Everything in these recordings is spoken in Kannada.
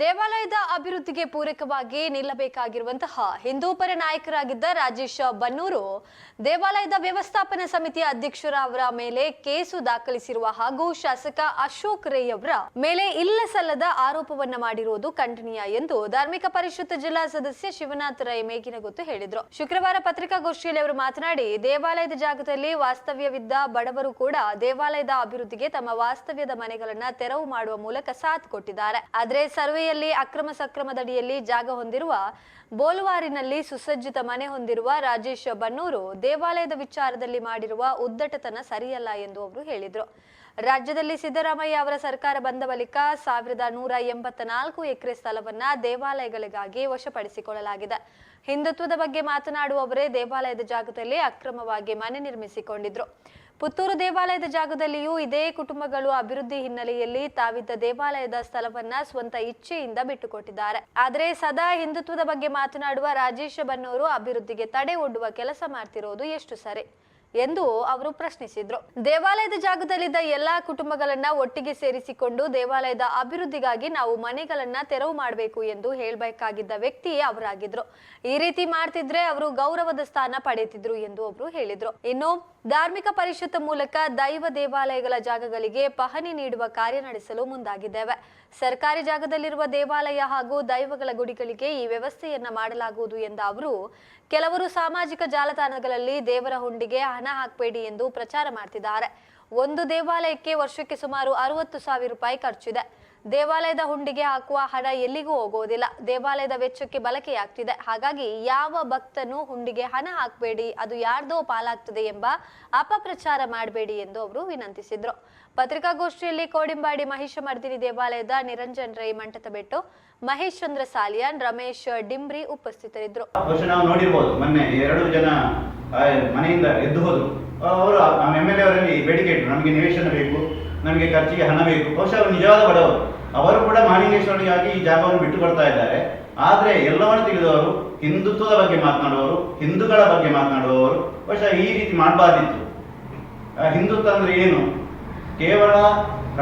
ದೇವಾಲಯದ ಅಭಿವೃದ್ಧಿಗೆ ಪೂರಕವಾಗಿ ನಿಲ್ಲಬೇಕಾಗಿರುವಂತಹ ಹಿಂದೂಪರ ನಾಯಕರಾಗಿದ್ದ ರಾಜೇಶ್ ಬನ್ನೂರು, ದೇವಾಲಯದ ವ್ಯವಸ್ಥಾಪನಾ ಸಮಿತಿಯ ಅಧ್ಯಕ್ಷರ ಅವರ ಮೇಲೆ ಕೇಸು ದಾಖಲಿಸಿರುವ ಹಾಗೂ ಶಾಸಕ ಅಶೋಕ್ ರೈ ಅವರ ಮೇಲೆ ಇಲ್ಲ ಸಲ್ಲದ ಆರೋಪವನ್ನ ಮಾಡಿರುವುದು ಖಂಡನೀಯ ಎಂದು ಧಾರ್ಮಿಕ ಪರಿಷತ್ ಜಿಲ್ಲಾ ಸದಸ್ಯ ಶಿವನಾಥ್ ರೈ ಮೇಗಿನಗುತ್ತು ಹೇಳಿದ್ರು. ಶುಕ್ರವಾರ ಪತ್ರಿಕಾಗೋಷ್ಠಿಯಲ್ಲಿ ಅವರು ಮಾತನಾಡಿ, ದೇವಾಲಯದ ಜಾಗದಲ್ಲಿ ವಾಸ್ತವ್ಯವಿದ್ದ ಬಡವರು ಕೂಡ ದೇವಾಲಯದ ಅಭಿವೃದ್ಧಿಗೆ ತಮ್ಮ ವಾಸ್ತವ್ಯದ ಮನೆಗಳನ್ನ ತೆರವು ಮಾಡುವ ಮೂಲಕ ಸಾಥ್ ಕೊಟ್ಟಿದ್ದಾರೆ. ಆದರೆ ಅಕ್ರಮ ಸಕ್ರಮದಡಿಯಲ್ಲಿ ಜಾಗ ಹೊಂದಿರುವ ಬೋಲ್ವಾರಿನಲ್ಲಿ ಸುಸಜ್ಜಿತ ಮನೆ ಹೊಂದಿರುವ ರಾಜೇಶ್ ಬನ್ನೂರು ದೇವಾಲಯದ ವಿಚಾರದಲ್ಲಿ ಮಾಡಿರುವ ಉದ್ದಟತನ ಸರಿಯಲ್ಲ ಎಂದು ಅವರು ಹೇಳಿದರು. ರಾಜ್ಯದಲ್ಲಿ ಸಿದ್ದರಾಮಯ್ಯ ಅವರ ಸರ್ಕಾರ ಬಂದ ಬಳಿಕ ಸಾವಿರದ ನೂರ ಎಂಬತ್ತ ನಾಲ್ಕು ಎಕರೆ ಸ್ಥಳವನ್ನ ದೇವಾಲಯಗಳಿಗಾಗಿ ವಶಪಡಿಸಿಕೊಳ್ಳಲಾಗಿದೆ. ಹಿಂದುತ್ವದ ಬಗ್ಗೆ ಮಾತನಾಡುವವರೇ ದೇವಾಲಯದ ಜಾಗದಲ್ಲಿ ಅಕ್ರಮವಾಗಿ ಮನೆ ನಿರ್ಮಿಸಿಕೊಂಡಿದ್ರು. ಪುತ್ತೂರು ದೇವಾಲಯದ ಜಾಗದಲ್ಲಿಯೂ ಇದೇ ಕುಟುಂಬಗಳು ಅಭಿವೃದ್ಧಿ ಹಿನ್ನೆಲೆಯಲ್ಲಿ ತಾವಿದ್ದ ದೇವಾಲಯದ ಸ್ಥಳವನ್ನ ಸ್ವಂತ ಇಚ್ಛೆಯಿಂದ ಬಿಟ್ಟುಕೊಟ್ಟಿದ್ದಾರೆ. ಆದರೆ ಸದಾ ಹಿಂದುತ್ವದ ಬಗ್ಗೆ ಮಾತನಾಡುವ ರಾಜೇಶ ಬನ್ನೂರು ಅಭಿವೃದ್ಧಿಗೆ ತಡೆ ಒಡ್ಡುವ ಕೆಲಸ ಮಾಡ್ತಿರೋದು ಎಷ್ಟು ಸರಿ ಎಂದು ಅವರು ಪ್ರಶ್ನಿಸಿದ್ರು. ದೇವಾಲಯದ ಜಾಗದಲ್ಲಿದ್ದ ಎಲ್ಲಾ ಕುಟುಂಬಗಳನ್ನ ಒಟ್ಟಿಗೆ ಸೇರಿಸಿಕೊಂಡು ದೇವಾಲಯದ ಅಭಿವೃದ್ಧಿಗಾಗಿ ನಾವು ಮನೆಗಳನ್ನ ತೆರವು ಮಾಡಬೇಕು ಎಂದು ಹೇಳಬೇಕಾಗಿದ್ದ ವ್ಯಕ್ತಿಯೇ ಅವರಾಗಿದ್ರು. ಈ ರೀತಿ ಮಾಡ್ತಿದ್ರೆ ಅವರು ಗೌರವದ ಸ್ಥಾನ ಪಡೆಯುತ್ತಿದ್ರು ಎಂದು ಅವರು ಹೇಳಿದ್ರು. ಇನ್ನು ಧಾರ್ಮಿಕ ಪರಿಷತ್ ಮೂಲಕ ದೈವ ದೇವಾಲಯಗಳ ಜಾಗಗಳಿಗೆ ಪಹಣಿ ನೀಡುವ ಕಾರ್ಯ ನಡೆಸಲು ಮುಂದಾಗಿದ್ದೇವೆ. ಸರ್ಕಾರಿ ಜಾಗದಲ್ಲಿರುವ ದೇವಾಲಯ ಹಾಗೂ ದೈವಗಳ ಗುಡಿಗಳಿಗೆ ಈ ವ್ಯವಸ್ಥೆಯನ್ನ ಮಾಡಲಾಗುವುದು ಎಂದ ಅವರು, ಕೆಲವರು ಸಾಮಾಜಿಕ ಜಾಲತಾಣಗಳಲ್ಲಿ ದೇವರ ಹುಂಡಿಗೆ ಹಣ ಹಾಕಬೇಡಿ ಎಂದು ಪ್ರಚಾರ ಮಾಡ್ತಿದ್ದಾರೆ. ಒಂದು ದೇವಾಲಯಕ್ಕೆ ವರ್ಷಕ್ಕೆ ಸುಮಾರು ಅರವತ್ತು ಸಾವಿರ ರೂಪಾಯಿ ಖರ್ಚಿದೆ. ದೇವಾಲಯದ ಹುಂಡಿಗೆ ಹಾಕುವ ಹಣ ಎಲ್ಲಿಗೂ ಹೋಗೋದಿಲ್ಲ ದೇವಾಲಯದ ವೆಚ್ಚಕ್ಕೆ ಬಳಕೆಯಾಗ್ತಿದೆ. ಹಾಗಾಗಿ ಯಾವ ಭಕ್ತನು ಹುಂಡಿಗೆ ಹಣ ಹಾಕಬೇಡಿ, ಅದು ಯಾರ್ದೋ ಪಾಲಾಗ್ತದೆ ಎಂಬ ಅಪಪ್ರಚಾರ ಮಾಡಬೇಡಿ ಎಂದು ಅವರು ವಿನಂತಿಸಿದ್ರು. ಪತ್ರಿಕಾಗೋಷ್ಠಿಯಲ್ಲಿ ಕೋಡಿಂಬಾಡಿ ಮಹಿಷಮರ್ದಿನಿ ದೇವಾಲಯದ ನಿರಂಜನ್ ರೈ ಮಂಟತ ಬೆಟ್ಟು ಮಹೇಶ್ ಚಂದ್ರ ಸಾಲಿಯಾನ್, ರಮೇಶ್ ಡಿಂಬ್ರಿ ಉಪಸ್ಥಿತರಿದ್ದರು. ನಾವು ನೋಡಿರ್ಬೋದು, ಮೊನ್ನೆ ಎರಡು ಜನ ಮನೆಯಿಂದ ಎದ್ದು ಹೋದ್ರು. ಅವರು ಎಂ ಎಲ್ ಎ ಬೇಡಿಕೆ ಇಟ್ಟರು ನಮಗೆ ನಿವೇಶನ ಬೇಕು, ನಮಗೆ ಖರ್ಚಿಗೆ ಹಣ ಬೇಕು. ಬಹುಶಃ ಅವರು ನಿಜವಾದ ಬಡವರು. ಅವರು ಕೂಡ ಮಹಾಲಿಂಗೇಶ್ವರಿಗಾಗಿ ಈ ಜಾಗವನ್ನು ಬಿಟ್ಟು ಕೊಡ್ತಾ ಇದ್ದಾರೆ. ಆದರೆ ಎಲ್ಲವನ್ನು ತಿಳಿದವರು, ಹಿಂದುತ್ವದ ಬಗ್ಗೆ ಮಾತನಾಡುವವರು, ಹಿಂದೂಗಳ ಬಗ್ಗೆ ಮಾತನಾಡುವವರು, ಬಹುಶಃ ಈ ರೀತಿ ಮಾಡಬಾರ್ದಿತ್ತು. ಹಿಂದುತ್ವ ಅಂದ್ರೆ ಏನು? ಕೇವಲ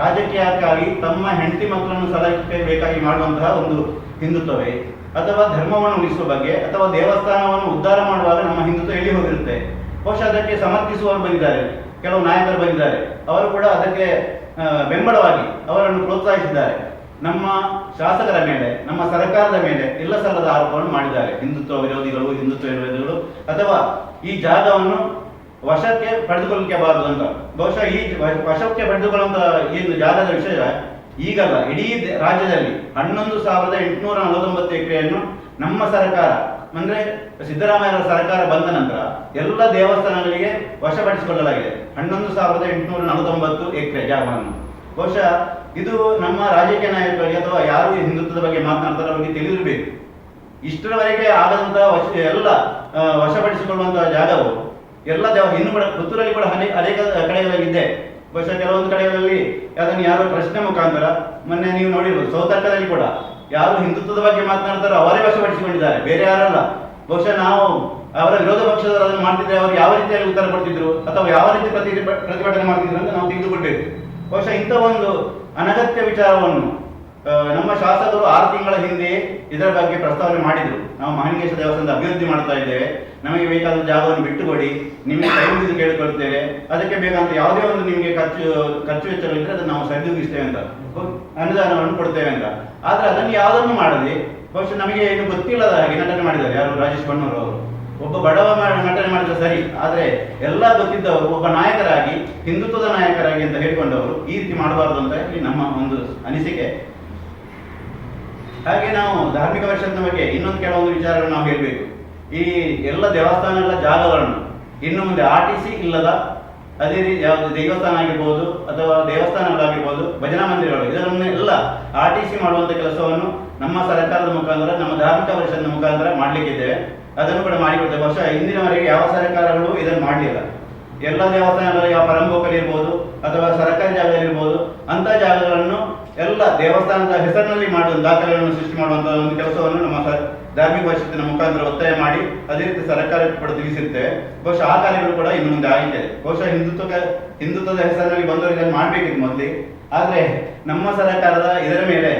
ರಾಜಕೀಯಕ್ಕಾಗಿ ತಮ್ಮ ಹೆಂಡತಿ ಮಕ್ಕಳನ್ನು ಸಲಹೆ ಬೇಕಾಗಿ ಮಾಡುವಂತಹ ಒಂದು ಹಿಂದುತ್ವವೇ. ಅಥವಾ ಧರ್ಮವನ್ನು ಉಳಿಸುವ ಬಗ್ಗೆ, ಅಥವಾ ದೇವಸ್ಥಾನವನ್ನು ಉದ್ಧಾರ ಮಾಡುವಾಗ ನಮ್ಮ ಹಿಂದುತ್ವ ಎಲ್ಲಿ ಹೋಗಿರುತ್ತೆ? ಬಹುಶಃ ಅದಕ್ಕೆ ಸಮರ್ಥಿಸುವವರು ಬಂದಿದ್ದಾರೆ. ಕೆಲವು ನಾಯಕರು ಬಂದಿದ್ದಾರೆ. ಅವರು ಕೂಡ ಅದಕ್ಕೆ ಬೆಂಬಲವಾಗಿ ಅವರನ್ನು ಪ್ರೋತ್ಸಾಹಿಸಿದ್ದಾರೆ. ನಮ್ಮ ಶಾಸಕರ ಮೇಲೆ, ನಮ್ಮ ಸರ್ಕಾರದ ಮೇಲೆ ಇಲ್ಲ ಸಲ್ಲದ ಆರೋಪವನ್ನು ಮಾಡಿದ್ದಾರೆ. ಹಿಂದುತ್ವ ವಿರೋಧಿಗಳು ಹಿಂದುತ್ವ ವಿರೋಧಿಗಳು, ಅಥವಾ ಈ ಜಾಗವನ್ನು ವಶಕ್ಕೆ ಪಡೆದುಕೊಳ್ಳಲಿಕ್ಕೆ ಬಾರದು ಅಂತ. ಬಹುಶಃ ಈ ವಶಕ್ಕೆ ಪಡೆದುಕೊಳ್ಳುವಂತಹ ಈ ಜಾಗದ ವಿಷಯ ಈಗಲ್ಲ. ಇಡೀ ರಾಜ್ಯದಲ್ಲಿ ಹನ್ನೊಂದು ಸಾವಿರದ ಎಂಟುನೂರ ನಲವತ್ತೊಂಬತ್ತು ಎಕರೆಯನ್ನು ನಮ್ಮ ಸರ್ಕಾರ ಅಂದ್ರೆ ಸಿದ್ದರಾಮಯ್ಯ ಸರ್ಕಾರ ಬಂದ ನಂತರ ಎಲ್ಲ ದೇವಸ್ಥಾನಗಳಿಗೆ ವಶಪಡಿಸಿಕೊಳ್ಳಲಾಗಿದೆ. ಹನ್ನೊಂದು ಸಾವಿರದ ಎಂಟುನೂರ ನಲವತ್ತೊಂಬತ್ತು ಎಕರೆ ಜಾಗವನ್ನು. ಬಹುಶಃ ಇದು ನಮ್ಮ ರಾಜಕೀಯ ನಾಯಕರಿಗೆ ಅಥವಾ ಯಾರು ಹಿಂದುತ್ವದ ಬಗ್ಗೆ ಮಾತನಾಡ್ತಾರೋ ಅವರಿಗೆ ತಿಳಿದಿರಬೇಕು. ಇಷ್ಟರವರೆಗೆ ಆದಂತಹ ವಶ, ಎಲ್ಲ ವಶಪಡಿಸಿಕೊಳ್ಳುವಂತಹ ಜಾಗವು ಎಲ್ಲ ದೇವ, ಇನ್ನು ಕೂಡ ಪುತ್ತೂರಲ್ಲಿ ಕೂಡ ಅನೇಕ ಅನೇಕ ಕಡೆಗಳಲ್ಲಿದೆ. ಬಹುಶಃ ಕೆಲವೊಂದು ಕಡೆಗಳಲ್ಲಿ ಅದನ್ನು ಯಾರೋ ಪ್ರಶ್ನೆ ಮುಖಾಂತರ ಮೊನ್ನೆ ನೀವು ನೋಡಿರ್ಬೋದು, ಸೌತರ್ಕದಲ್ಲಿ ಕೂಡ. ಯಾರು ಹಿಂದುತ್ವದ ಬಗ್ಗೆ ಮಾತನಾಡ್ತಾರೋ ಅವರೇ ವಶಪಡಿಸಿಕೊಂಡಿದ್ದಾರೆ. ಬೇರೆ ಯಾರಲ್ಲ. ಬಹುಶಃ ನಾವು ಅವರ ವಿರೋಧ ಪಕ್ಷದವರು ಅದನ್ನು ಮಾಡ್ತಿದ್ರೆ ಅವರು ಯಾವ ರೀತಿಯಲ್ಲಿ ಉತ್ತರ ಕೊಡ್ತಿದ್ರು? ಅಥವಾ ಯಾವ ರೀತಿ ಪ್ರತಿ ಪ್ರತಿಭಟನೆ ಮಾಡ್ತಿದ್ರು ಅಂತ ನಾವು ತಿಳಿದುಕೊಳ್ಬೇಕು. ಬಹುಶಃ ಇಂಥ ಒಂದು ಅನಗತ್ಯ ವಿಚಾರವನ್ನು ನಮ್ಮ ಶಾಸಕರು ಆರು ತಿಂಗಳ ಹಿಂದೆ ಇದರ ಬಗ್ಗೆ ಪ್ರಸ್ತಾವನೆ ಮಾಡಿದರು. ನಾವು ಮಹಾನಿಕೇಶ ದೇವಸ್ಥಾನದ ಅಭಿವೃದ್ಧಿ ಮಾಡ್ತಾ ಇದ್ದೇವೆ. ನಮಗೆ ಬೇಕಾದ ಜಾಗವನ್ನು ಬಿಟ್ಟುಕೊಡಿ. ನಿಮಗೆ ಕೈಮುಗಿದು ಕೇಳಿಕೊಳ್ತೇವೆ. ಅದಕ್ಕೆ ಬೇಕಾದಂತ ಯಾವುದೇ ಒಂದು ನಿಮಗೆ ಖರ್ಚು ಖರ್ಚು ವೆಚ್ಚಗಳಿದ್ರೆ ಅದನ್ನು ನಾವು ಸರಿದೂಗಿಸ್ತೇವೆ ಅಂತ. ಅನುದಾನವನ್ನು ಕೊಡ್ತೇವೆ ಅಂತ. ಆದ್ರೆ ಅದನ್ನು ಯಾವುದನ್ನು ಮಾಡದೆ, ಬಹುಶಃ ನಮಗೆ ಇನ್ನು ಗೊತ್ತಿಲ್ಲದ ಹಾಗೆ ನಟನೆ ಮಾಡಿದ್ದಾರೆ. ಯಾರು? ರಾಜೇಶ್ ಬಣ್ಣೂರು ಅವರು. ಒಬ್ಬ ಬಡವ ನಟನೆ ಮಾಡಿದ್ರೆ ಸರಿ, ಆದ್ರೆ ಎಲ್ಲ ಗೊತ್ತಿದ್ದವರು ಒಬ್ಬ ನಾಯಕರಾಗಿ, ಹಿಂದುತ್ವದ ನಾಯಕರಾಗಿ ಅಂತ ಹೇಳಿಕೊಂಡವರು ಈ ರೀತಿ ಮಾಡಬಾರದು ಅಂತ ಇಲ್ಲಿ ನಮ್ಮ ಒಂದು ಅನಿಸಿಕೆ. ಹಾಗೆ ನಾವು ಧಾರ್ಮಿಕ ವರ್ಷದ ಬಗ್ಗೆ ಇನ್ನೊಂದು ಕೆಲವೊಂದು ವಿಚಾರಗಳನ್ನು ನಾವು ಹೇಳಬೇಕು. ಈ ಎಲ್ಲ ದೇವಸ್ಥಾನಗಳ ಜಾಗಗಳನ್ನು ಇನ್ನು ಮುಂದೆ ಆರ್ ಟಿ ಸಿ ಇಲ್ಲದ ಅದೇ ರೀತಿ ಯಾವುದು ದೇವಸ್ಥಾನ ಆಗಿರ್ಬೋದು ಅಥವಾ ದೇವಸ್ಥಾನಗಳಾಗಿರ್ಬೋದು, ಭಜನಾ ಮಂದಿರಗಳು ಇದರನ್ನು ಎಲ್ಲ ಆರ್ ಟಿ ಸಿ ಕೆಲಸವನ್ನು ನಮ್ಮ ಸರ್ಕಾರದ ಮುಖಾಂತರ, ನಮ್ಮ ಧಾರ್ಮಿಕ ಪರಿಷತ್ನ ಮುಖಾಂತರ ಮಾಡ್ಲಿಕ್ಕಿದ್ದೇವೆ. ಅದನ್ನು ಕೂಡ ಮಾಡಿಕೊಡ್ತೇವೆ. ವರ್ಷ ಹಿಂದಿನವರೆಗೆ ಯಾವ ಸರ್ಕಾರಗಳು ಇದನ್ನು ಮಾಡಲಿಲ್ಲ. ಎಲ್ಲ ದೇವಸ್ಥಾನಗಳು ಯಾವ ಪರಂಬೋಕಲ್ಲಿ ಇರ್ಬೋದು, ಅಥವಾ ಸರ್ಕಾರಿ ಜಾಗದಲ್ಲಿರ್ಬೋದು ಅಂತ ಜಾಗಗಳನ್ನು ಎಲ್ಲ ದೇವಸ್ಥಾನದ ಹೆಸರಿನಲ್ಲಿ ಮಾಡುವ ದಾಖಲೆಗಳನ್ನು ಸೃಷ್ಟಿ ಮಾಡುವಂತಹ ಒಂದು ಕೆಲಸವನ್ನು ನಮ್ಮ ಧಾರ್ಮಿಕ ಪರಿಷತ್ತಿನ ಮುಖಾಂತರ ಒತ್ತಾಯ ಮಾಡಿ ಅದೇ ರೀತಿ ಸರ್ಕಾರಕ್ಕೆ ಕೂಡ ತಿಳಿಸಿರ್ತೇವೆ ಬಹುಶಃ ಆ ಕಾರ್ಯಗಳು ಕೂಡ ಇನ್ನು ಮುಂದೆ ಆಗಿದೆ. ಬಹುಶಃ ಹಿಂದುತ್ವ ಹಿಂದುತ್ವದ ಹೆಸರಿನಲ್ಲಿ ಬಂದವರಿಗೆ ಮಾಡಬೇಕಿತ್ತು ಮೊದಲಿ. ಆದ್ರೆ ನಮ್ಮ ಸರ್ಕಾರದ ಇದರ ಮೇಲೆ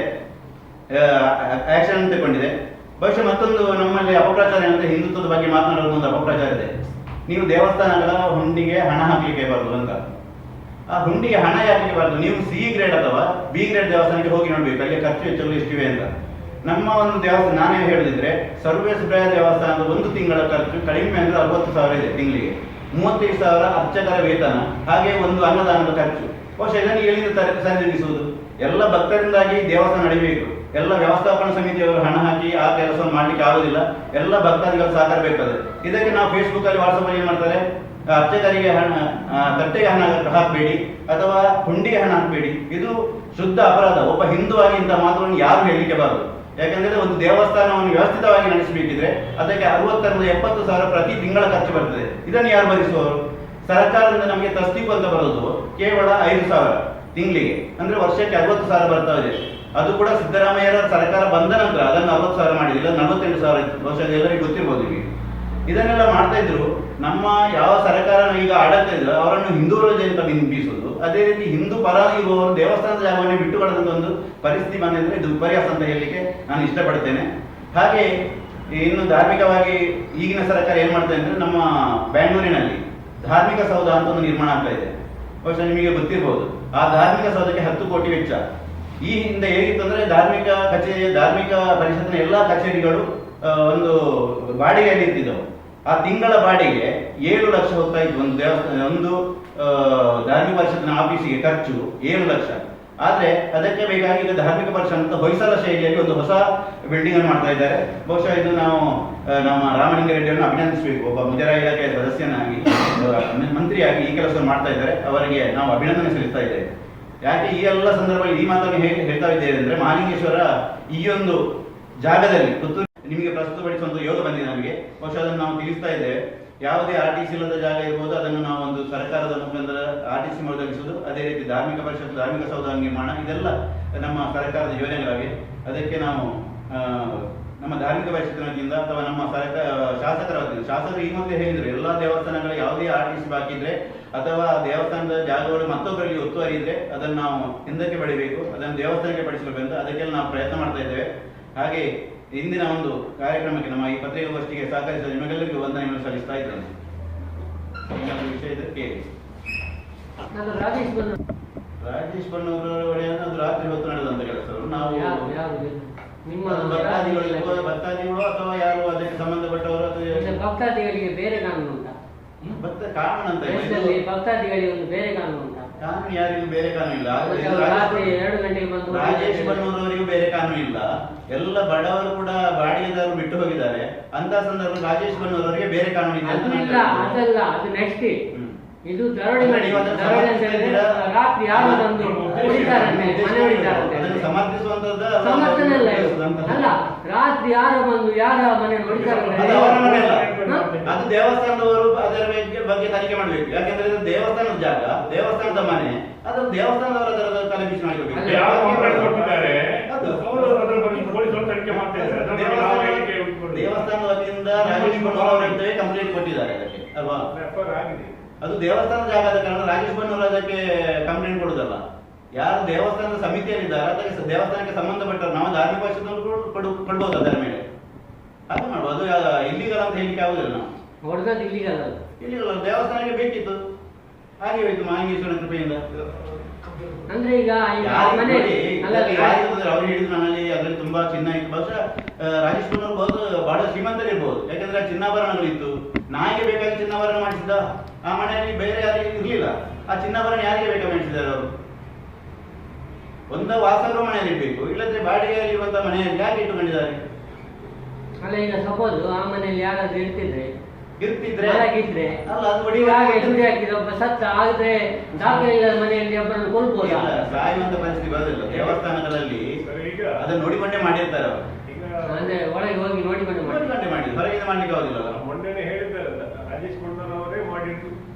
ಆಕ್ಷನ್ ತಗೊಂಡಿದೆ ಬಹುಶಃ ಮತ್ತೊಂದು ನಮ್ಮಲ್ಲಿ ಅಪಪ್ರಚಾರ ಏನಂದ್ರೆ ಹಿಂದುತ್ವದ ಬಗ್ಗೆ ಮಾತನಾಡುವ ಒಂದು ಅಪಪ್ರಚಾರ ಇದೆ. ನೀವು ದೇವಸ್ಥಾನಗಳ ಹುಂಡಿಗೆ ಹಣ ಹಾಕ್ಲಿಕ್ಕೆ ಬಾರದು ಅಂತ. ಆ ಹುಂಡಿಗೆ ಹಣ ಯಾಕೆ ಬಾರದು? ನೀವು ಸಿ ಗ್ರೇಡ್ ಅಥವಾ ಬಿ ಗ್ರೇಡ್ ದೇವಸ್ಥಾನಕ್ಕೆ ಹೋಗಿ ನೋಡ್ಬೇಕು. ಅಲ್ಲಿ ಖರ್ಚು ವೆಚ್ಚಗಳು ಎಷ್ಟಿವೆ ಅಂತ. ನಮ್ಮ ಒಂದು ದೇವಸ್ಥಾನ, ನಾನೇ ಹೇಳಿದ್ರೆ ಸರ್ವೇಶ್ವರ ದೇವಸ್ಥಾನದ ಒಂದು ತಿಂಗಳ ಖರ್ಚು, ಕಡಿಮೆ ಅಂದ್ರೆ ಅರವತ್ತು ಸಾವಿರ ಇದೆ ತಿಂಗಳಿಗೆ. ಮೂವತ್ತೈದು ಸಾವಿರ ಅರ್ಚಕರ ವೇತನ, ಹಾಗೆ ಒಂದು ಅನ್ನದಾನದ ಖರ್ಚು. ಬಹುಶಃ ಇದನ್ನು ಎಲ್ಲಿಂದ ತರ- ಸರಿದೂಗಿಸುವುದು? ಎಲ್ಲ ಭಕ್ತರಿಂದಾಗಿ ದೇವಸ್ಥಾನ ನಡಿಬೇಕು. ಎಲ್ಲ ವ್ಯವಸ್ಥಾಪನಾ ಸಮಿತಿಯವರು ಹಣ ಹಾಕಿ ಆ ಕೆಲಸವನ್ನು ಮಾಡ್ಲಿಕ್ಕೆ ಆಗುದಿಲ್ಲ. ಎಲ್ಲ ಭಕ್ತಾದಿಗಳು ಸಹಕಾರ ಬೇಕಾದ್ರೆ. ಇದಕ್ಕೆ ನಾವು ಫೇಸ್ಬುಕ್ ಅಲ್ಲಿ ವಾಟ್ಸಪ್ ಅಲ್ಲಿ ಏನ್ ಮಾಡ್ತಾರೆ? ಅರ್ಚಕರಿಗೆ ಹಣ ತಟ್ಟೆಗೆ ಹಣ ಹಾಕಬೇಡಿ, ಅಥವಾ ಹುಂಡಿಗೆ ಹಣ ಹಾಕಬೇಡಿ. ಇದು ಶುದ್ಧ ಅಪರಾಧ. ಒಬ್ಬ ಹಿಂದೂ ಆಗಿ ಇಂಥ ಮಾತುಗಳನ್ನು ಯಾರು ಹೇಳಲಿಕ್ಕೆ ಬಾರದು. ಯಾಕಂದ್ರೆ ಒಂದು ದೇವಸ್ಥಾನವನ್ನು ವ್ಯವಸ್ಥಿತವಾಗಿ ನಡೆಸಬೇಕಿದ್ರೆ ಅದಕ್ಕೆ ಅರವತ್ತರಿಂದ ಎಪ್ಪತ್ತು ಸಾವಿರ ಪ್ರತಿ ತಿಂಗಳ ಖರ್ಚು ಬರ್ತದೆ. ಇದನ್ನು ಯಾರು ಭರಿಸುವವರು ಸರ್ಕಾರದಿಂದ ನಮಗೆ ತಸ್ತೀಪು ಅಂತ ಬರೋದು ಕೇವಲ ಐದು ಸಾವಿರ ತಿಂಗಳಿಗೆ. ಅಂದ್ರೆ ವರ್ಷಕ್ಕೆ ಅರವತ್ತು ಸಾವಿರ ಬರ್ತಾ ಇದೆ. ಅದು ಕೂಡ ಸಿದ್ದರಾಮಯ್ಯರ ಸರ್ಕಾರ ಬಂದ ನಂತರ ಅದನ್ನು ಅರವತ್ತು ಸಾವಿರ ಮಾಡಿದಿಲ್ಲ ನಲವತ್ತೆಂಟು ಸಾವಿರ ಬಹುಶಃ ಎಲ್ಲರಿಗೂ ಗೊತ್ತಿರ್ಬೋದು ಈಗ ಇದನ್ನೆಲ್ಲ ಮಾಡ್ತಾ ಇದ್ರು ನಮ್ಮ ಯಾವ ಸರ್ಕಾರ ಈಗ ಆಡತ್ತೆ ಇದ್ರು. ಅವರನ್ನು ಹಿಂದೂ ಅಂತ ಬಿಂಬಿಸುವುದು ಅದೇ ರೀತಿ ಹಿಂದೂ ಪರ ಇರುವವರು ದೇವಸ್ಥಾನದ ಜಾಗವನ್ನು ಬಿಟ್ಟುಕೊಡದಂತ ಒಂದು ಪರಿಸ್ಥಿತಿ ಬಂದಿದ್ರೆ ಇದು ವಿಪರ್ಯಾಸ ಅಂತ ಹೇಳಲಿಕ್ಕೆ ನಾನು ಇಷ್ಟಪಡ್ತೇನೆ. ಹಾಗೆ ಇನ್ನು ಧಾರ್ಮಿಕವಾಗಿ ಈಗಿನ ಸರ್ಕಾರ ಏನ್ ಮಾಡ್ತಾ ಅಂದ್ರೆ ನಮ್ಮ ಬ್ಯಾಂಗ್ಳೂರಿನಲ್ಲಿ ಧಾರ್ಮಿಕ ಸೌಧ ಅಂತ ಒಂದು ನಿರ್ಮಾಣ ಆಗ್ತಾ ಇದೆ. ಬಹುಶಃ ನಿಮಗೆ ಗೊತ್ತಿರ್ಬೋದು. ಆ ಧಾರ್ಮಿಕ ಸೌಧಕ್ಕೆ ಹತ್ತು ಕೋಟಿ ವೆಚ್ಚ. ಈ ಹಿಂದೆ ಹೇಗಿತ್ತು ಅಂದ್ರೆ ಧಾರ್ಮಿಕ ಕಚೇರಿ, ಧಾರ್ಮಿಕ ಪರಿಷತ್ನ ಎಲ್ಲಾ ಕಚೇರಿಗಳು ಒಂದು ಬಾಡಿಗೆಯಲ್ಲಿ ಇರ್ತಿದ್ದವು ಆ ತಿಂಗಳ ಬಾಡಿಗೆ ಏಳು ಲಕ್ಷ ಹೋಗ್ತಾ ಇತ್ತು ಒಂದು ದೇವಸ್ಥಾನ, ಒಂದು ಧಾರ್ಮಿಕ ಪರಿಷತ್ನ ಆಫೀಸಿಗೆ ಖರ್ಚು ಏಳು ಲಕ್ಷ. ಆದ್ರೆ ಅದಕ್ಕೆ ಬೇಕಾಗಿ ಈಗ ಧಾರ್ಮಿಕ ಪರಿಷತ್ ಅಂತ ಹೊಯ್ಸಳ ಶೈಲಿಯಲ್ಲಿ ಒಂದು ಹೊಸ ಬಿಲ್ಡಿಂಗ್ ಅನ್ನು ಮಾಡ್ತಾ ಇದ್ದಾರೆ. ಬಹುಶಃ ಇದು ನಾವು ನಮ್ಮ ರಾಮಲಿಂಗ ರೆಡ್ಡಿಯನ್ನು ಅಭಿನಂದಿಸಬೇಕು. ಒಬ್ಬ ಮುಜರಾಯಿ ಇಲಾಖೆಯ ಸದಸ್ಯನಾಗಿ ಮಂತ್ರಿಯಾಗಿ ಈ ಕೆಲಸವನ್ನು ಮಾಡ್ತಾ ಇದ್ದಾರೆ. ಅವರಿಗೆ ನಾವು ಅಭಿನಂದನೆ ಸಲ್ಲಿಸ್ತಾ ಇದ್ದೇವೆ. ಯಾಕೆ ಈ ಎಲ್ಲ ಸಂದರ್ಭದಲ್ಲಿ ಈ ಮಾತನ್ನು ಹೇಗೆ ಹೇಳ್ತಾ ಇದ್ದೇವೆ ಅಂದ್ರೆ ಮಹಾಲಿಂಗೇಶ್ವರ ಈ ಒಂದು ಜಾಗದಲ್ಲಿ ಪುತ್ತೂರು ನಿಮಗೆ ಪ್ರಸ್ತುತಪಡಿಸುವಂತ ಯೋಗ ಬಂದಿದೆ ನಮಗೆ. ಬಹುಶಃ ಅದನ್ನು ನಾವು ತಿಳಿಸ್ತಾ ಇದ್ದೇವೆ ಯಾವುದೇ ಆರ್ ಟಿ ಸಿ ಇಲ್ಲದ ಜಾಗ ಇರ್ಬೋದು, ಅದನ್ನು ನಾವು ಒಂದು ಸರ್ಕಾರದ ಮುಖಾಂತರ ಆರ್ ಟಿ ಸಿ ಒದಗಿಸುವುದು. ಅದೇ ರೀತಿ ಧಾರ್ಮಿಕ ಪರಿಷತ್, ಧಾರ್ಮಿಕ ಸೌಧ ನಿರ್ಮಾಣ, ಇದೆಲ್ಲ ನಮ್ಮ ಸರ್ಕಾರದ ಯೋಜನೆಗಳಾಗಿ ಅದಕ್ಕೆ ನಾವು ನಮ್ಮ ಧಾರ್ಮಿಕ ವತಿಯಿಂದ ಅಥವಾ ನಮ್ಮ ಸರ್ಕಾರ ಶಾಸಕರ ವತಿಯಿಂದ, ಶಾಸಕರು ಈ ಮೊದಲೇ ಹೇಳಿದ್ರು, ಎಲ್ಲಾ ದೇವಸ್ಥಾನಗಳು ಯಾವುದೇ ಆರ್ ಟಿ ಸಿ ಬಾಕಿ ಇದ್ರೆ ಅಥವಾ ದೇವಸ್ಥಾನದ ಜಾಗಗಳು ಮತ್ತೊಬ್ಬರಲ್ಲಿ ಒತ್ತುವರಿ ಇದ್ರೆ ಅದನ್ನು ನಾವು ಹಿಂದಕ್ಕೆ ಪಡಿಬೇಕು, ಅದನ್ನು ದೇವಸ್ಥಾನಕ್ಕೆ ಪಡಿಸಬೇಕು ಅಂತ ಅದಕ್ಕೆಲ್ಲ ನಾವು ಪ್ರಯತ್ನ ಮಾಡ್ತಾ ಇದ್ದೇವೆ. ಹಾಗೆ ಇಂದಿನ ಒಂದು ಕಾರ್ಯಕ್ರಮಕ್ಕೆ ನಮ್ಮ ಈ ಪತ್ರಿಕಾಗೋಷ್ಠಿಗೆ ಸಹಕರಿಸಿದ ನಿಮಗೆಲ್ಲರಿಗೂ ವಂದನೆಗಳನ್ನು ಸಲ್ಲಿಸ್ತಾ ಇದ್ದೇನೆ. ಏನಾದ್ರು ವಿಷಯ ಇದ್ರೆ ಕೇಳಿ. ರಾಜೇಶ್ ಬಣ್ಣವರು ಅದು ರಾತ್ರಿ ಹೊತ್ತು ನಡೆದಂತ ಕೆಲಸರು. ನಾವು ಭಕ್ತಾದಿಗಳು ಭಕ್ತಾದಿಗಳು ಅಥವಾ ಯಾರು ಅದಕ್ಕೆ ಸಂಬಂಧಪಟ್ಟವರು ಭಕ್ತಾದಿಗಳಿಗೆ ಬೇರೆ ಕಾನೂನು ಉಂಟಾ? ಭಕ್ತ ಕಾನೂನು ಅಂತ ಭಕ್ತಾದಿಗಳಿಗೆ ಒಂದು ಬೇರೆ ಕಾನೂನು ಉಂಟಾ? ಕಾನೂನು ಯಾರಿಗೂ ಬೇರೆ ಕಾನೂನು ಇಲ್ಲ. ಎರಡು ಗಂಟೆಗೆ ಬಂದು ರಾಜೇಶ್ ಬನ್ನೂರವರಿಗೂ ಬೇರೆ ಕಾನೂನು ಇಲ್ಲ. ಎಲ್ಲ ಬಡವರು ಕೂಡ ಬಾಡಿಗೆದಾರರು ಬಿಟ್ಟು ಹೋಗಿದ್ದಾರೆ. ಅಂತ ಸಂದರ್ಭ ರಾಜೇಶ್ ಬನ್ನೂರವರಿಗೆ ಬೇರೆ ಕಾನೂನು ಇದೆ ಇಲ್ಲ ಅದಲ್ಲ ಅದು ನೆಕ್ಸ್ಟ್ ಇದು ದರೋಡೆ ಮಾಡಿ ದರೋಡೆ ಅಂತ ಹೇಳಿದ್ರೆ ರಾತ್ರಿ ಯಾರು ತಂದು ಸಮರ್ಥನೆ ಅಲ್ಲ ಅಲ್ಲ ರಾತ್ರಿ ಯಾರ ಬಂದು ಯಾರ ಮನೆ ಅದು ಅವರ ಮನೆ ಅಲ್ಲ. ಅದು ದೇವಸ್ಥಾನದವರು ಅದರ ಬಗ್ಗೆ ಬಗ್ಗೆ ತನಿಖೆ ಮಾಡಬೇಕು. ಯಾಕಂದ್ರೆ ಇದು ದೇವಸ್ಥಾನದ ಜಾಗ ದೇವಸ್ಥಾನದ ಮನೆ. ಅದು ದೇವಸ್ಥಾನದವರ ಅದರ ತಲೆಬಿಸಿ ಮಾಡಬೇಕು ದೇವಸ್ಥಾನದ ವತಿಯಿಂದ ರಾಜೇಶ್ ಕಂಪ್ಲೇಂಟ್ ಕೊಟ್ಟಿದ್ದಾರೆ ಅದಕ್ಕೆ ಅಲ್ವಾ? ಅದು ದೇವಸ್ಥಾನದ ಜಾಗದ ಕಾರಣ ರಾಜೇಶ್ ಬಣ್ಣವರು ಅದಕ್ಕೆ ಕಂಪ್ಲೇಂಟ್ ಕೊಡುದಲ್ಲ ಯಾರು ದೇವಸ್ಥಾನದ ಸಮಿತಿಯಲ್ಲಿದ್ದಾರೆ ಅದಕ್ಕೆ ದೇವಸ್ಥಾನಕ್ಕೆ ಸಂಬಂಧಪಟ್ಟರು ನಾವು ಧಾರ್ಮಿಕ ಪಕ್ಷದವರು ಕೊಡು- ಕೊಡ್ಬೋದು ಅದರ ಮೇಲೆ. ಅದು ಮಾಡುವ ಅದು ಇಲ್ಲಿಗಲ್ ಅಂತ ಹೇಳಿಕ್ಕೆ ಆಗುದಿಲ್ಲ ನಾವು. ಹೊಡೆದದ್ದು ಇಲ್ಲಿಗಲ್ಲ. ದೇವಸ್ಥಾನಕ್ಕೆ ಬೇಕಿತ್ತು. ಹಾಗೆ ಹೋಯ್ತು ಮಹಾಂಗೇಶ್ವರನ ಕೃಪೆಯಿಂದ. ಅಂದ್ರೆ ಈಗ ಅವ್ರು ಹೇಳಿದ್ರು ನನ್ನಲ್ಲಿ ಅದ್ರಲ್ಲಿ ತುಂಬಾ ಚಿನ್ನ ಇತ್ತು. ಬಹುಶಃ ರಾಜೇಶ್ ಕುಮಾರ್ ಬಹುದು ಬಹಳ ಶ್ರೀಮಂತರಿರ್ಬೋದು ಯಾಕಂದ್ರೆ ಚಿನ್ನಾಭರಣಗಳು ಇತ್ತು ನಾಯಿಗೆ ಬೇಕಾಗಿ ಚಿನ್ನಾಭರಣ ಮಾಡಿಸಿದ್ದ. ಆ ಮನೆಯಲ್ಲಿ ಬೇರೆ ಯಾರಿಗೂ ಇರ್ಲಿಲ್ಲ. ಆ ಚಿನ್ನಾಭರಣ ಯಾರಿಗೆ ಬೇಕಾಗಿ ಮಾಡಿಸಿದ್ದಾರೆ ಅವರು? ಒಂದು ವಾಸಗೃಹ ಮನೆಯಲ್ಲಿ ಇಡಬೇಕು ಇಲ್ಲದ್ರೆ ಬಾಡಿಗೆಯಲ್ಲಿ ಇರುವಂತ ಮನೆಯಲ್ಲಿ ಯಾಕೆ ಇಟ್ಟುಕೊಂಡಿದ್ದಾರೆ? ಅಲ್ಲ ಈಗ ಸಪೋಸ್ ಆ ಮನೆಯಲ್ಲಿ ಯಾರಾದ್ರೂ ಇರ್ತಿದ್ರೆ ಇರ್ತಿದ್ರೆ? ಹಾಗಿದ್ರೆ ಅಲ್ಲ ಅದು ಆಗಿ ದುಡಿ ಹಾಕಿದ್ರೆ ಒಬ್ಬ ಸತ್ತ ಆದ್ರೆ ದಾಖಲೆ ಇಲ್ಲದ ಮನೆಯಲ್ಲಿ ಒಬ್ಬರನ್ನು ಕೊಲ್ಬೋದು? ಸಾಯುವಂತ ಪರಿಸ್ಥಿತಿ ಬರೋದಿಲ್ಲ. ದೇವಸ್ಥಾನಗಳಲ್ಲಿ ಅದನ್ನು ನೋಡಿಕೊಂಡೇ ಮಾಡಿರ್ತಾರೆ ಅವರು. ಈಗ ಅಂದ್ರೆ ಒಳಗೆ ಹೋಗಿ ನೋಡಿಕೊಂಡು ಮಾಡಿ. ನೋಡಿಕೊಂಡೇ ಮಾಡಿ. ಹೊರಗಿಂದ ಮಾಡ್ಲಿಕ್ಕೆ ಆಗುದಿಲ್ಲ ಮೊನ್ನೆನೆ ಹೇಳಿದ್ದಾರೆ ರಾಜೇಶ್ ಬಣ್ಣನವರೇ ಅವರೇ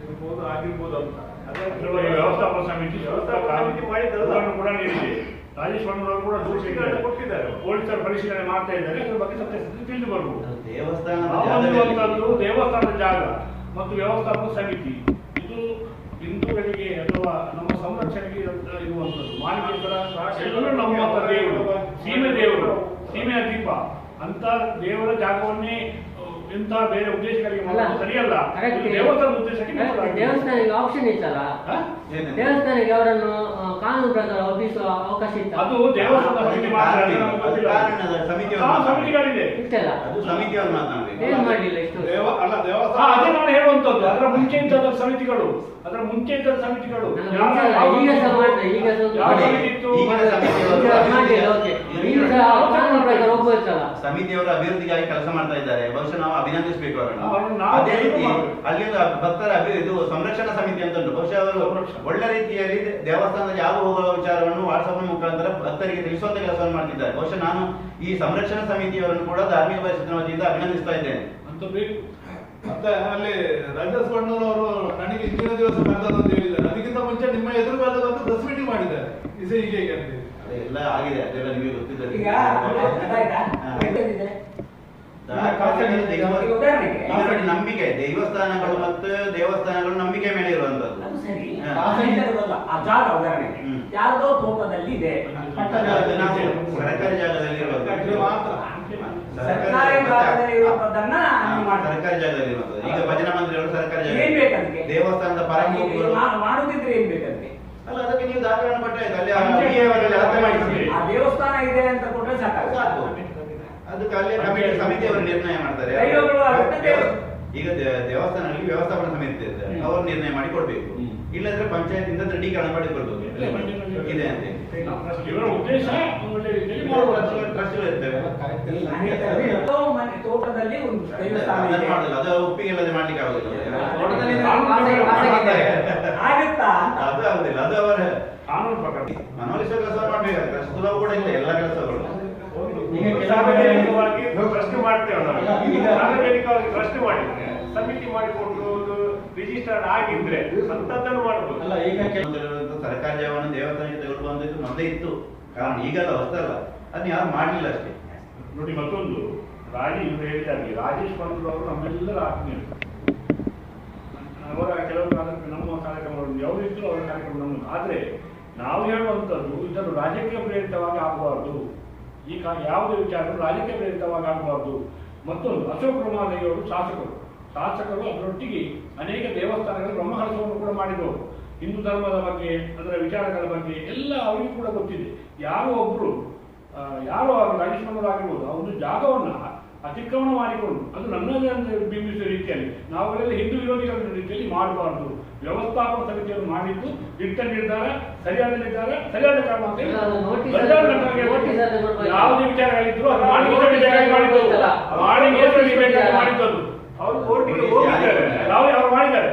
ಇರ್ಬೋದು ಆಗಿರ್ಬೋದು ಅಂತ. ಅದರ ವ್ಯವಸ್ಥಾಪಕ ಸಮಿತಿ ಮಾಡಿದ್ದಲ್ಲ ಕೂಡ ನೀಡಿದೆ ರಾಜೇಶ್ ಬಣ್ಣನವರು ಕೂಡ ಕೊಟ್ಟಿದ್ದಾರೆ ಪೊಲೀಸರು ಪರಿಶೀಲನೆ ಮಾಡ್ತಾ ಇದ್ದಾರೆ ಇದ್ರ ಬಗ್ಗೆ ಸತ್ಯಾಸತ್ಯತೆ ತಿಳಿದು ಬರ್ಬೋದು ದೇವಸ್ಥಾನದ ನಾವು ಜಾಗದಲ್ಲಿ ದೇವಸ್ಥಾನದ ಜಾಗ ಮತ್ತು ವ್ಯವಸ್ಥಾಪಕ ಸಮಿತಿ ಇದು ಹಿಂದೂಗಳಿಗೆ ಅಥವಾ ನಮ್ಮ ಸಂರಕ್ಷಣೆಗೆ ಇರುವಂಥದ್ದು ಮಾಲಿಕೇಶ್ವರ ಎಲ್ಲರೂ ನಮ್ಮ ದೇವರು ಸೀಮೆ ದೇವರು ಸೀಮೆಯ ದೀಪ ಅಂತ ದೇವರ ಜಾಗವನ್ನೇ ಇಂಥ ಬೇರೆ ಉದ್ದೇಶಗಳಿಗೆ ಮಾಡೋದು ಸರಿಯಲ್ಲ. ಉದ್ದೇಶಕ್ಕೆ. ದೇವಸ್ಥಾನಕ್ಕೆ ಆಪ್ಷನ್ ಇತ್ತಲ್ಲ? ದೇವಸ್ಥಾನಕ್ಕೆ ಅವರನ್ನು ಕಾನೂನು ಪ್ರಕಾರ ಒಪ್ಪಿಸುವ ಅವಕಾಶ ಇತ್ತು? ಅದು ಸಮಿತಿ. ಸಮಿತಿಯವರು ಹಾ, ಮಾತ್ರ. ಸಮಿತಿಗಳಿದೆ. ಇಷ್ಟಲ್ಲ? ಅದು ಸಮಿತಿಯವರು ಮಾತನಾಡಬೇಕು ಏನ್ ಮಾಡ್ಲಿಲ್ಲ ಇಷ್ಟು ದೇವ ಅಲ್ಲ ಹಾ, ದೇವಸ್ಥಾನ ಅದೇ ನಾನು ಹೇಳುವಂತದ್ದು ಅದರ ಮುಂಚೆ ಸಮಿತಿಗಳು. ಅದರ ಮುಂಚೆ ಇದ್ದ ಸಮಿತಿಗಳು. ಈಗ ಸಹ ಈಗ ಸಮಿತಿಯವರು ಅಭಿವೃದ್ಧಿಗಾಗಿ ಕೆಲಸ ಮಾಡ್ತಾ ಇದ್ದಾರೆ. ಬಹುಶಃ ನಾವು ಅಭಿನಂದಿಸಬೇಕು ಅವರನ್ನು ಅದೇ ರೀತಿ. ಅಲ್ಲಿ ಭಕ್ತರ ಇದು ಸಂರಕ್ಷಣಾ ಸಮಿತಿ ಅಂತ ಉಂಟು. ಬಹುಶಃ ಅವರು. ಒಳ್ಳೆ ರೀತಿಯಲ್ಲಿ ದೇವಸ್ಥಾನದಲ್ಲಿ ಯಾವ ಹೋಗುವ ವಿಚಾರವನ್ನು ವಾಟ್ಸಪ್ ಮುಖಾಂತರ ಭಕ್ತರಿಗೆ ತಿಳಿಸುವಂತ ಕೆಲಸವನ್ನು ಮಾಡ್ತಿದ್ದಾರೆ. ಬಹುಶಃ ನಾನು ಈ ಸಂರಕ್ಷಣಾ ಸಮಿತಿಯವರನ್ನು ಕೂಡ ಧಾರ್ಮಿಕ ಪರಿಷತ್ತಿನ ವತಿಯಿಂದ ಅಭಿನಂದಿಸ್ತಾ ಇದ್ದೇನೆ. ಮತ್ತೆ ಅಲ್ಲಿ ರಾಜೇಶ್ ಬಣ್ಣವರು ನನಗೆ ಹಿಂದಿನ ದಿವಸ ಬಂದದ್ದು ಅಂತ ಹೇಳಿದ್ದಾರೆ. ಅದಕ್ಕಿಂತ ಮುಂಚೆ ನಿಮ್ಮ ಎದುರು ಬಂದದಂತ ಪ್ರೆಸ್ ಮೀಟಿಂಗ್ ಮಾಡಿದ್ದಾರೆ. ಇಸೆ ಹೀಗೆ ಹೀಗೆ ಅಂತ ಹೇಳಿ. ಅದೆಲ್ಲ ಆಗಿದೆ. ಅದೆಲ್ಲ ನಿಮಗೆ ಗೊತ್ತಿದೆ ಈಗ ಅದಾಯ್ತಾ? ಎಂತದಿದೆ? ಈಗ ಉದಾಹರಣೆಗೆ. ನಂಬಿಕೆ ದೇವಸ್ಥಾನಗಳು ಮತ್ತು ದೇವಸ್ಥಾನಗಳು ನಂಬಿಕೆ ಮೇಲೆ ಇರುವಂತದ್ದು. ಆ ಜಾಗ ಉದಾಹರಣೆಗೆ. ಯಾರದೋ ತೋಟದಲ್ಲಿ ಇದೆ. ಸರ್ಕಾರಿ ಜಾಗದಲ್ಲಿ ಇರುವಂತದ್ದು. ಸರ್ಕಾರಿ ಜಾಗದಲ್ಲಿ ಇರುವಂತದ್ದನ್ನ. ಸರ್ಕಾರಿ ಜಾಗದಲ್ಲಿ ಇರುವಂತದ್ದು ಈಗ ಭಜನಾ ಮಂದಿರಗಳು ಸರ್ಕಾರಿ ಏನ್ ಜಾಗ ದೇವಸ್ಥಾನದ ಮಾ- ಮಾಡುದಿದ್ರೆ ಏನ್ ಬೇಕಂತೆ? ಅಲ್ಲ ಅದಕ್ಕೆ ನೀವು ದಾಖಲೆಯನ್ನು ಕೊಟ್ಟಾಯ್ತು ಅಲ್ಲಿ ಅರ್ಥ ಮಾಡಿಸಿ ಆ ದೇವಸ್ಥಾನ ಇದೆ ಅಂತ ಕೊಟ್ಟರೆ ಸಾಕು. ಅದಕ್ಕೆ ಅಲ್ಲಿ ಕಮಿಟಿ ಸಮಿತಿಯವರು ನಿರ್ಣಯ ಮಾಡ್ತಾರೆ. ಈಗ ದೇವಸ್ಥಾನದಲ್ಲಿ ವ್ಯವಸ್ಥಾಪನಾ ಸಮಿತಿ ಇದೆ. ಅವರು ನಿರ್ಣಯ ಮಾಡಿ ಕೊಡ್ಬೇಕು. ಇಲ್ಲಂದ್ರೆ ಇಲ್ಲದ್ರೆ ಪಂಚಾಯತಿಂದ ದೃಢೀಕರಣ ಮಾಡಿಕೊಳ್ಬೇಕು ಇದೆ ಅಂತ. ತೋಟದಲ್ಲಿ ಇದೆ. ಅದು ಒಪ್ಪಿಗೆ ಇಲ್ಲದೆ ಮಾಡ್ಲಿಕ್ಕೆ ಆಗುದಿಲ್ಲ. ತೋಟದಲ್ಲಿ ಇದೆ. ಅದು ಆಗುದಿಲ್ಲ. ಅದು ಅವರ. ಕಾನೂನು ಪ್ರಕಾರ. ಮನವೊಲಿಸುವ ಕೆಲಸ ಮಾಡ್ಬೇಕಾಗ್ತದೆ ಸುಲಭ ಕೂಡ ಇಲ್ಲ. ಎಲ್ಲ ಕೆಲಸಗಳು. ಸಾರ್ವಜನಿಕವಾಗಿ ಪ್ರಶ್ನೆ ಮಾಡ್ತೇವೆ ನಾವು. ಸಾರ್ವಜನಿಕವಾಗಿ ಪ್ರಶ್ನೆ ಮಾಡಿದ್ರೆ ಸಮಿತಿ ಮಾಡಿಕೊಂಡು ಒಂದು ರಿಜಿಸ್ಟರ್ಡ್ ಆಗಿದ್ರೆ ಅಂತದನ್ನು ಮಾಡಬಹುದು ಅಲ್ಲ ಈಗ ಕೆಲವೊಂದು ಸರ್ಕಾರಿ ಜಾಗವನ್ನು ದೇವಸ್ಥಾನಕ್ಕೆ ತೆಗೆದುಕೊಂಡು ಇದು ಮೊದಲೇ ಇತ್ತು. ಕಾರಣ ಈಗಲ್ಲ ಹೊಸದಲ್ಲ. ಅದನ್ನ ಯಾರು ಮಾಡಲಿಲ್ಲ ಅಷ್ಟೇ. ನೋಡಿ ಮತ್ತೊಂದು ರಾಜಿ ಇವರು ಹೇಳಿದಾಗೆ ರಾಜೇಶ್ ಬಂದ್ರು ಅವರು ನಮ್ಮೆಲ್ಲರ ಆತ್ಮೀಯ. ಅವರ ಕೆಲವು ಕಾರ್ಯಕ್ರಮ ನಮ್ಮ ಕಾರ್ಯಕ್ರಮಗಳು ಯಾವುದಿದ್ರು ಅವರ ಕಾರ್ಯಕ್ರಮ ನಮ್ಮ ಆದರೆ ನಾವು ಹೇಳುವಂಥದ್ದು ಇದನ್ನು ರಾಜಕೀಯ ಪ್ರೇರಿತವಾಗಿ ಆಗಬಾರ್ದು. ಈ ಯಾವುದೇ ವಿಚಾರಗಳು ರಾಜಕೀಯ ಪ್ರೇರಿತವಾಗಿ ಆಗಬಾರ್ದು. ಮತ್ತೊಂದು ಅಶೋಕ್ ಕುಮಾರಯ್ಯವರು ಶಾಸಕರು. ಶಾಸಕರು ಅದರೊಟ್ಟಿಗೆ ಅನೇಕ ದೇವಸ್ಥಾನಗಳ ಬ್ರಹ್ಮಹರ್ಷವನ್ನು ಕೂಡ ಮಾಡಿದರು ಹಿಂದೂ ಧರ್ಮದ ಬಗ್ಗೆ, ಅದರ ವಿಚಾರಗಳ ಬಗ್ಗೆ ಎಲ್ಲ ಅವರಿಗೂ ಕೂಡ ಗೊತ್ತಿದೆ. ಯಾರೋ ಒಬ್ಬರು ಯಾರೋ ರಾಜೇಶ್ವರರಾಗಿರ್ಬೋದು ಆ ಒಂದು ಜಾಗವನ್ನ ಅತಿಕ್ರಮಣ ಮಾಡಿಕೊಂಡು ಅದು ನನ್ನದೇ ಅಂತ ಬಿಂಬಿಸುವ ರೀತಿಯಲ್ಲಿ ನಾವುಗಳೆಲ್ಲ ಹಿಂದೂ ವಿರೋಧಿಗಳ ರೀತಿಯಲ್ಲಿ ಮಾಡಬಾರದು. ವ್ಯವಸ್ಥಾಪಕ ಸಮಿತಿಯನ್ನು ಮಾಡಿದ್ದು ಇಟ್ಟ ನಿರ್ಧಾರ ಸರಿಯಾದ ನಿರ್ಧಾರ ಸರಿಯಾದ ಕ್ರಮ ಯಾವುದೇ ವಿಚಾರಗಳಿದ್ರು ಮಾಡಿದ್ದು ಅವರು ಕೋರ್ಟಿಗೆ ಹೋಗಿದ್ದಾರೆ. ಮಾಡಿದ್ದಾರೆ